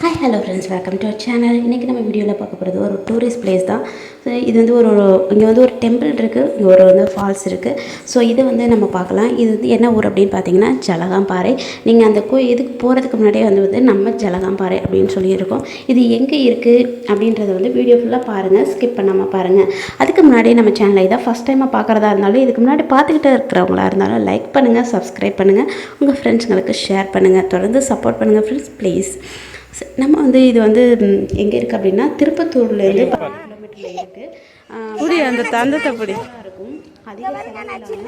Hi hello friends welcome to our channel இன்றைக்கி நம்ம வீடியோவில் பார்க்க போகிறது ஒரு டூரிஸ்ட் பிளேஸ் தான். ஸோ இது வந்து ஒரு இங்கே வந்து ஒரு டெம்பிள் இருக்குது இங்கே ஒரு வந்து ஃபால்ஸ் இருக்குது ஸோ இதை வந்து நம்ம பார்க்கலாம். இது வந்து என்ன ஊர் அப்படின்னு பார்த்தீங்கன்னா ஜலகாம்பாறை. நீங்கள் அந்த கோ இதுக்கு போகிறதுக்கு முன்னாடியே வந்து வந்து நம்ம ஜலகாம்பாறை அப்படின்னு சொல்லியிருக்கோம். இது எங்கே இருக்குது அப்படின்றத வந்து வீடியோ ஃபுல்லாக பாருங்கள் ஸ்கிப் பண்ணாமல் பாருங்கள் அதுக்கு முன்னாடி நம்ம சேனலை இதை ஃபஸ்ட் டைமாக பார்க்குறதா இருந்தாலும் இதுக்கு முன்னாடி பார்த்துக்கிட்டே இருக்கிறவங்களா இருந்தாலும் லைக் பண்ணுங்கள் சப்ஸ்கிரைப் பண்ணுங்கள் உங்கள் ஃப்ரெண்ட்ஸுங்களுக்கு ஷேர் பண்ணுங்கள் தொடர்ந்து சப்போர்ட் பண்ணுங்கள் ஃப்ரெண்ட்ஸ் ப்ளீஸ் நம்ம வந்து இது வந்து எங்கே இருக்குது அப்படின்னா திருப்பத்தூர்லேருந்து கிலோமீட்டரில் இருக்குது புடி அந்த தந்தத்தை புடி இருக்கும். அதிக செலவு வந்து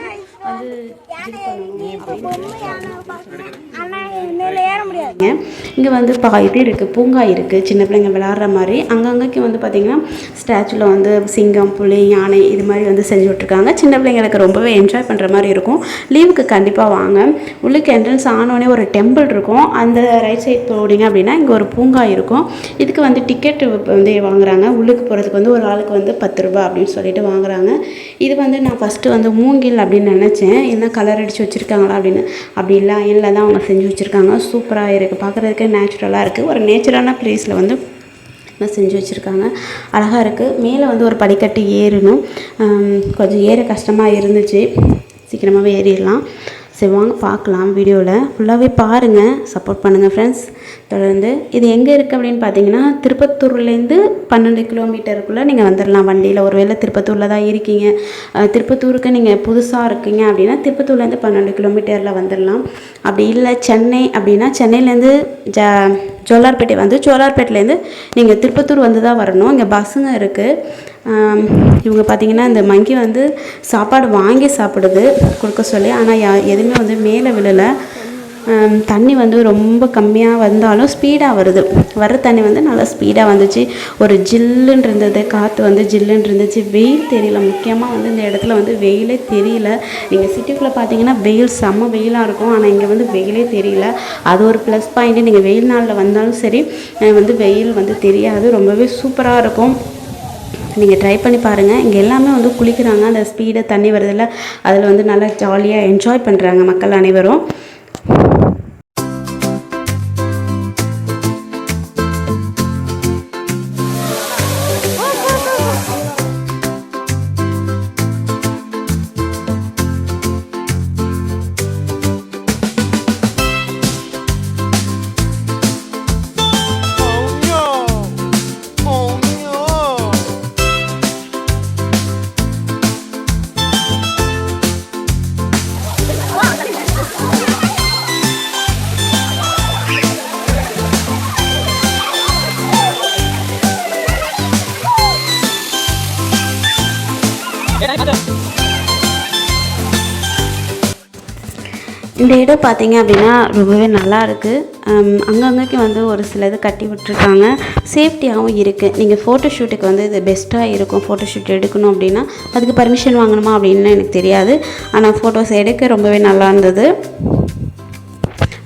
இங்கே வந்து பா இது இருக்குது பூங்கா இருக்குது சின்ன பிள்ளைங்க விளாட்ற மாதிரி. அங்கங்கேக்கு வந்து பார்த்திங்கன்னா ஸ்டாச்சுவில் வந்து சிங்கம் புலி யானை இது மாதிரி வந்து செஞ்சு விட்ருக்காங்க சின்ன பிள்ளைங்களுக்கு ரொம்பவே என்ஜாய் பண்ணுற மாதிரி இருக்கும். லீவுக்கு கண்டிப்பாக வாங்க. உள்ளுக்கு என்ட்ரன்ஸ் ஆனோடனே ஒரு டெம்பிள் இருக்கும். அந்த ரைட் சைட் போனீங்க அப்படின்னா இங்கே ஒரு பூங்கா இருக்கும். இதுக்கு வந்து டிக்கெட் வந்து வாங்குறாங்க. உள்ளுக்கு போகிறதுக்கு வந்து ஒரு ஒரு ஆளுக்கு வந்து பத்து ரூபா அப்படின்னு சொல்லிட்டு வாங்குறாங்க. இது வந்து நான் ஃபஸ்ட்டு வந்து மூங்கில் அப்படின்னு நினச்சேன். என்ன கலர் அடித்து வச்சுருக்காங்களா அப்படின்னு. அப்படி இல்லை அயனில் தான் அவங்க செஞ்சு வச்சுருக்காங்க. சூப்பராக இருக்குது பார்க்குறதுக்கு நேச்சுரலாக இருக்குது ஒரு நேச்சுரலான ப்ளேஸில் வந்து செஞ்சு வச்சுருக்காங்க. அழகாக இருக்குது மேலே வந்து ஒரு படிக்கட்டு ஏறணும். கொஞ்சம் ஏற கஷ்டமாக இருந்துச்சு. சீக்கிரமாகவே ஏறிடலாம். சரி வாங்க பார்க்கலாம் வீடியோவில். ஃபுல்லாகவே பாருங்கள் சப்போர்ட் பண்ணுங்கள் ஃப்ரெண்ட்ஸ் தொடர்ந்து இது எங்கே இருக்குது அப்படின்னு பார்த்தீங்கன்னா திருப்பத்தூர்லேருந்து பன்னெண்டு கிலோமீட்டருக்குள்ளே நீங்கள் வந்துடலாம் வண்டியில் ஒருவேளை திருப்பத்தூரில் தான் இருக்கீங்க. திருப்பத்தூருக்கு நீங்கள் புதுசாக இருக்கீங்க அப்படின்னா திருப்பத்தூர்லேருந்து பன்னெண்டு கிலோமீட்டரில் வந்துடலாம் அப்படி இல்லை சென்னை அப்படின்னா சென்னையிலேருந்து ஜ ஜோலார்பேட்டை வந்து ஜோலார்பேட்டிலேருந்து நீங்கள் திருப்பத்தூர் வந்து தான் வரணும். இங்கே பஸ்ஸுங்க இருக்குது இவங்க பார்த்திங்கன்னா இந்த மங்கி வந்து சாப்பாடு வாங்கி சாப்பிடுது கொடுக்க சொல்லி. ஆனால் யா எதுவுமே வந்து மேலே விழலை. தண்ணி வந்து ரொம்ப கம்மியாக வந்தாலும் ஸ்பீடாக வருது. வர்ற தண்ணி வந்து நல்லா ஸ்பீடாக வந்துச்சு. ஒரு ஜில்லுன்னு இருந்தது காற்று வந்து ஜில்லுன்னு இருந்துச்சு. வெயில் தெரியல. முக்கியமாக வந்து இந்த இடத்துல வந்து வெயிலே தெரியல. நீங்கள் சிட்டிக்குள்ளே பார்த்தீங்கன்னா வெயில் செம்ம வெயிலாக இருக்கும். ஆனால் இங்கே வந்து வெயிலே தெரியல. அது ஒரு ப்ளஸ் பாயிண்ட்டு நீங்கள் வெயில் நாளில் வந்தாலும் சரி வந்து வெயில் வந்து தெரியாது. ரொம்பவே சூப்பராக இருக்கும். நீங்கள் ட்ரை பண்ணி பாருங்கள் இங்கே எல்லாமே வந்து குளிக்கிறாங்க. அந்த ஸ்பீடு தண்ணி வருதில்ல அதில் வந்து நல்லா ஜாலியாக என்ஜாய் பண்ணுறாங்க மக்கள் அனைவரும். இந்த இடம் பார்த்தீங்க அப்படின்னா ரொம்பவே நல்லா இருக்குது அங்கங்கேக்கு வந்து ஒரு சில இது கட்டி விட்டுருக்காங்க. சேஃப்டியாகவும் இருக்குது நீங்கள் ஃபோட்டோ ஷூட்டுக்கு வந்து இது பெஸ்ட்டாக இருக்கும். ஃபோட்டோ ஷூட் எடுக்கணும் அப்படின்னா அதுக்கு பர்மிஷன் வாங்கணுமா அப்படின்னு எனக்கு தெரியாது. ஆனால் ஃபோட்டோஸ் எடுக்க ரொம்பவே நல்லா இருந்தது.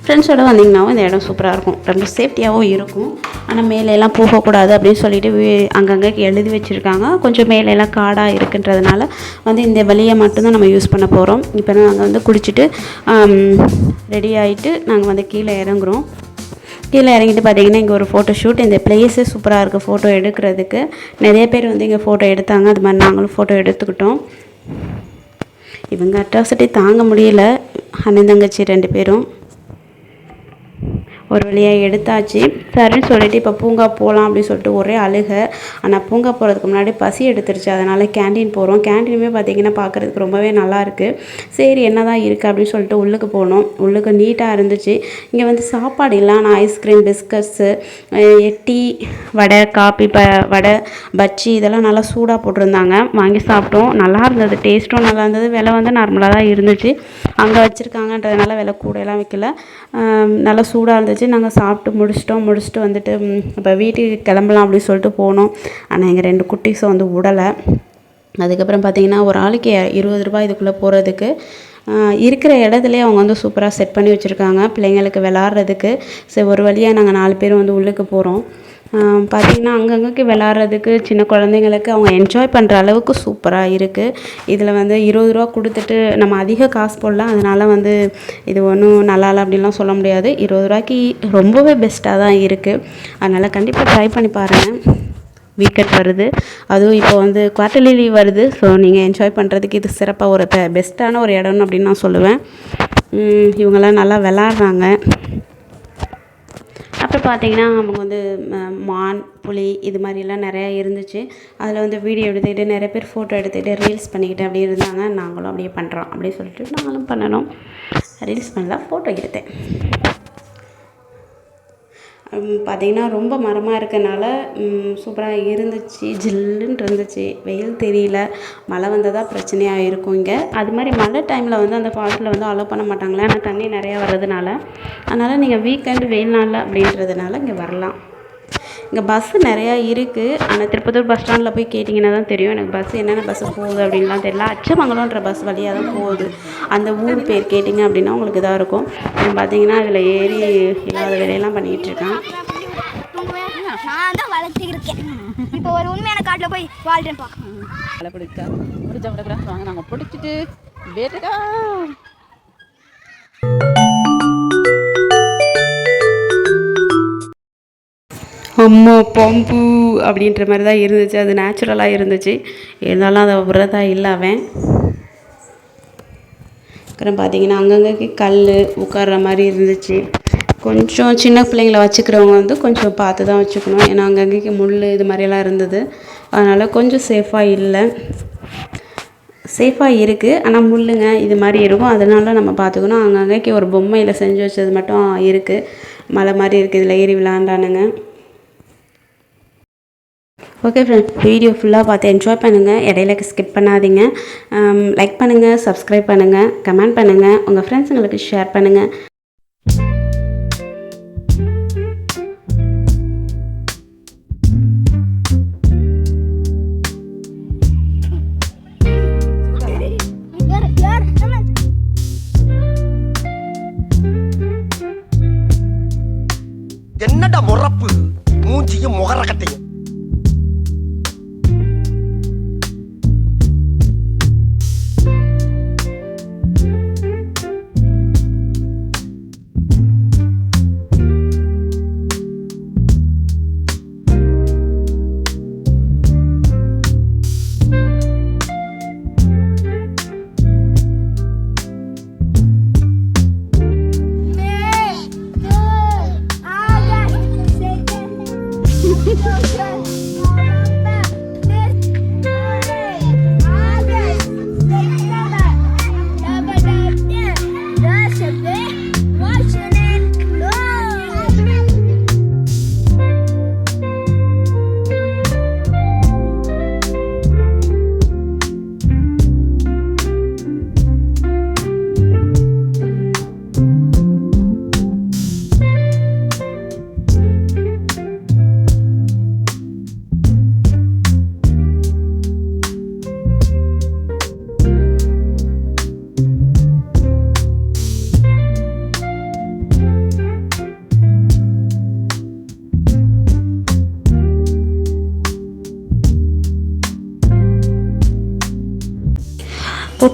ஃப்ரெண்ட்ஸோட வந்தீங்கன்னாவும் இந்த இடம் சூப்பராக இருக்கும். ரொம்ப சேஃப்டியாகவும் இருக்கும். ஆனால் மேலெல்லாம் போகக்கூடாது அப்படின்னு சொல்லிட்டு அங்கங்கே எழுதி வச்சுருக்காங்க. கொஞ்சம் மேலெல்லாம் காடாக இருக்குன்றதுனால வந்து இந்த வழியை மட்டும்தான் நம்ம யூஸ் பண்ண போகிறோம் இப்போ நாங்கள் வந்து குளிச்சுட்டு ரெடி ஆகிட்டு நாங்கள் வந்து கீழே இறங்குறோம். கீழே இறங்கிட்டு பார்த்தீங்கன்னா இங்கே ஒரு ஃபோட்டோ ஷூட் இந்த பிளேஸே சூப்பராக இருக்குது ஃபோட்டோ எடுக்கிறதுக்கு. நிறைய பேர் வந்து இங்கே ஃபோட்டோ எடுத்தாங்க. அது மாதிரி நாங்களும் ஃபோட்டோ எடுத்துக்கிட்டோம். இவங்க அட்ராசிட்டி தாங்க முடியல. அண்ணன் தங்கச்சி ரெண்டு பேரும். ஒரு வழியாக எடுத்தாச்சு. சரின்னு சொல்லிட்டு இப்போ பூங்கா போகலாம் அப்படின்னு சொல்லிட்டு ஒரே அழுக. ஆனால் பூங்கா போகிறதுக்கு முன்னாடி பசி எடுத்துருச்சு. அதனால் கேண்டீன் போகிறோம் கேண்டீனுமே பார்த்தீங்கன்னா பார்க்குறதுக்கு ரொம்பவே நல்லாயிருக்கு சரி என்ன தான் இருக்குது அப்படின்னு சொல்லிட்டு உள்ளுக்கு போனோம். உள்ளுக்கு நீட்டாக இருந்துச்சு. இங்கே வந்து சாப்பாடு இல்லை ஆனால் ஐஸ்கிரீம் பிஸ்கட்ஸு டீ வடை காப்பி ப வடை பஜ்ஜி இதெல்லாம் நல்லா சூடாக போட்டிருந்தாங்க. வாங்கி சாப்பிட்டோம். நல்லா இருந்தது. டேஸ்ட்டும் நல்லா இருந்தது. விலை வந்து நார்மலாக தான் இருந்துச்சு. அங்கே வச்சுருக்காங்கன்றதுனால விலை கூடையெல்லாம் வைக்கல. நல்லா சூடாக இருந்துச்சு. நாங்கள் சாப்பிட்டு முடிச்சிட்டோம். முடிச்சுட்டு வந்துட்டு இப்போ வீட்டுக்கு கிளம்பலாம் அப்படின்னு சொல்லிட்டு போனோம். ஆனால் எங்கள் ரெண்டு குட்டீஸும் வந்து விடலை அதுக்கப்புறம் பார்த்தீங்கன்னா ஒரு ஆளுக்கு இருபது ரூபாய் இதுக்குள்ளே போகிறதுக்கு இருக்கிற இடத்துலேயே அவங்க வந்து சூப்பராக செட் பண்ணி வச்சுருக்காங்க. பிள்ளைங்களுக்கு விளாட்றதுக்கு சரி ஒரு வழியாக நாங்கள் நாலு பேரும் வந்து உள்ளுக்கு போகிறோம் பார்த்திங்கன்னா அங்கங்கக்கு விளாட்றதுக்கு சின்ன குழந்தைங்களுக்கு அவங்க என்ஜாய் பண்ணுற அளவுக்கு சூப்பராக இருக்குது இதில் வந்து இருபது ரூபா கொடுத்துட்டு நம்ம அதிக காசு போடலாம். அதனால் வந்து இது ஒன்றும் நல்லா இல்லை அப்படின்லாம் சொல்ல முடியாது. இருபது ரூபாய்க்கு ரொம்பவே பெஸ்ட்டாக தான் இருக்குது அதனால் கண்டிப்பாக ட்ரை பண்ணி பாருங்கள் வீக்கெண்ட் வருது. அதுவும் இப்போ வந்து குவார்ட்டர்லி லீவ் வருது. ஸோ நீங்கள் என்ஜாய் பண்ணுறதுக்கு இது சிறப்பாக ஒரு பெ பெஸ்ட்டான ஒரு இடம்னு அப்படின்னு நான் சொல்லுவேன். இவங்கெல்லாம் நல்லா விளாட்றாங்க. அப்புறம் பார்த்தீங்கன்னா அவங்க வந்து ம- மான் புலி இது மாதிரிலாம் நிறையா இருந்துச்சு. அதில் வந்து வீடியோ எடுத்துக்கிட்டு நிறைய பேர் ஃபோட்டோ எடுத்துக்கிட்டு ரீல்ஸ் பண்ணிக்கிட்டு அப்படியே இருந்தாங்க. நாங்களும் அப்படியே பண்ணுறோம் அப்படி சொல்லிட்டு நாங்களும் பண்ணணும். ரீல்ஸ் பண்ணலாம் ஃபோட்டோ எடுத்தேன். பார்த்திங்கன்னா ரொம்ப மரமாக இருக்கனால சூப்பராக இருந்துச்சு ஜில்லுன்னு இருந்துச்சு. வெயில் தெரியல. மழை வந்தால் தான் பிரச்சனையாக இருக்கும் இங்கே. அது மாதிரி மழை டைமில் வந்து அந்த ஃபால்ஸில் வந்து அலோவ் பண்ண மாட்டாங்களே. ஆனால் தண்ணி நிறையா வர்றதுனால. அதனால் நீங்கள் வீக்கெண்டு வெயில் நாளில் அப்படின்றதுனால இங்கே வரலாம். இங்கே பஸ்ஸு நிறையா இருக்குது ஆனால் திருப்பத்தூர் பஸ் ஸ்டாண்டில் போய் கேட்டிங்கன்னா தான் தெரியும். எனக்கு பஸ் என்னென்ன பஸ்ஸு போகுது அப்படின்லாம் தெரியல. அச்சமங்கலம்ன்ற பஸ் வழியாக தான் போகுது. அந்த ஊர் பேர் கேட்டிங்க அப்படின்னா உங்களுக்கு இதாக இருக்கும். பார்த்தீங்கன்னா அதில் ஏறி இல்லாத வேலையெல்லாம் பண்ணிகிட்டு இருக்கான். நான் தான் வளர்த்துருக்கேன். இப்போ ஒரு உண்மையான காட்டில் போய் வாழ்றேன் பார்க்க வேலை பிடிக்கா முடிஞ்ச விட வாங்க நாங்கள் பிடிச்சிட்டு வேட்டா அம்மா பம்பு அப்படின்ற மாதிரி தான் இருந்துச்சு. அது நேச்சுரலாக இருந்துச்சு. இருந்தாலும் அதை விரதா இல்லை அவன். அப்புறம் பார்த்தீங்கன்னா அங்கங்கே கல் உட்கார்ற மாதிரி இருந்துச்சு. கொஞ்சம் சின்ன பிள்ளைங்கள வச்சுக்கிறவங்க வந்து கொஞ்சம் பார்த்து தான் வச்சுக்கணும். ஏன்னா அங்கங்கே முள் இது மாதிரியெல்லாம் இருந்தது. அதனால் கொஞ்சம் சேஃபாக இல்லை. சேஃபாக இருக்குது ஆனால் முள்ளுங்க இது மாதிரி இருக்கும். அதனால நம்ம பார்த்துக்கணும். அங்கங்கே ஒரு பொம்மையில் செஞ்சு வச்சது மட்டும் இருக்குது மலை மாதிரி இருக்குது இதில் ஏறி விளாண்டானுங்க ஓகே ஃப்ரெண்ட் வீடியோ ஃபுல்லாக பார்த்து என்ஜாய் பண்ணுங்கள் இடையில ஸ்கிப் பண்ணாதீங்க. Um, லைக் பண்ணுங்கள் சப்ஸ்கிரைப் பண்ணுங்கள் கமெண்ட் பண்ணுங்கள் உங்கள் ஃப்ரெண்ட்ஸுங்களுக்கு ஷேர் பண்ணுங்கள்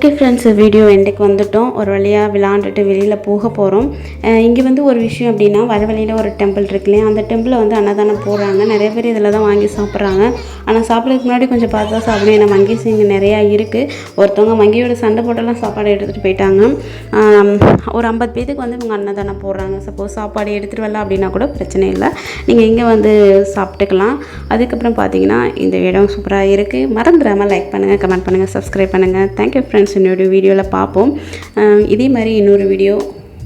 ஓகே ஃப்ரெண்ட்ஸ் வீடியோ எண்டுக்கு வந்துட்டோம். ஒரு வழியாக விளாண்டுட்டு வெளியில் போக போகிறோம் இங்கே வந்து ஒரு விஷயம் அப்படின்னா வர வழியில் ஒரு டெம்பிள் இருக்கு இல்லையா? அந்த டெம்பிளில் வந்து அன்னதானம் போடுறாங்க. நிறைய பேர் இதில் தான் வாங்கி சாப்பிட்றாங்க. ஆனால் சாப்பிட்றதுக்கு முன்னாடி கொஞ்சம் பார்த்து தான் சாப்பிடணும். ஏன்னா மங்கீஸ் இங்கே நிறையா இருக்குது ஒருத்தவங்க மங்கியோட சண்டை போட்டெல்லாம் சாப்பாடு எடுத்துகிட்டு போயிட்டாங்க. ஒரு ஐம்பது பேத்துக்கு வந்து இவங்க அன்னதானம் போடுறாங்க. சப்போஸ் சாப்பாடு எடுத்துகிட்டு வரல அப்படின்னா கூட பிரச்சனை இல்லை. நீங்கள் இங்கே வந்து சாப்பிட்டுக்கலாம். அதுக்கப்புறம் பார்த்தீங்கன்னா இந்த இடம் சூப்பராக இருக்குது மறந்துடாமல் லைக் பண்ணுங்கள் கமெண்ட் பண்ணுங்கள் சப்ஸ்கிரைப் பண்ணுங்கள் தேங்க்யூ ஃப்ரெண்ட்ஸ் டீட்டெயில்ஸ் இன்னொரு வீடியோவில் பார்ப்போம் இதே மாதிரி இன்னொரு வீடியோ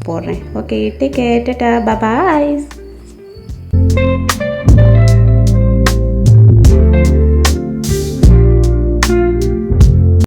போடுறேன். ஓகே டேக் கேர் டேட்டா பாய்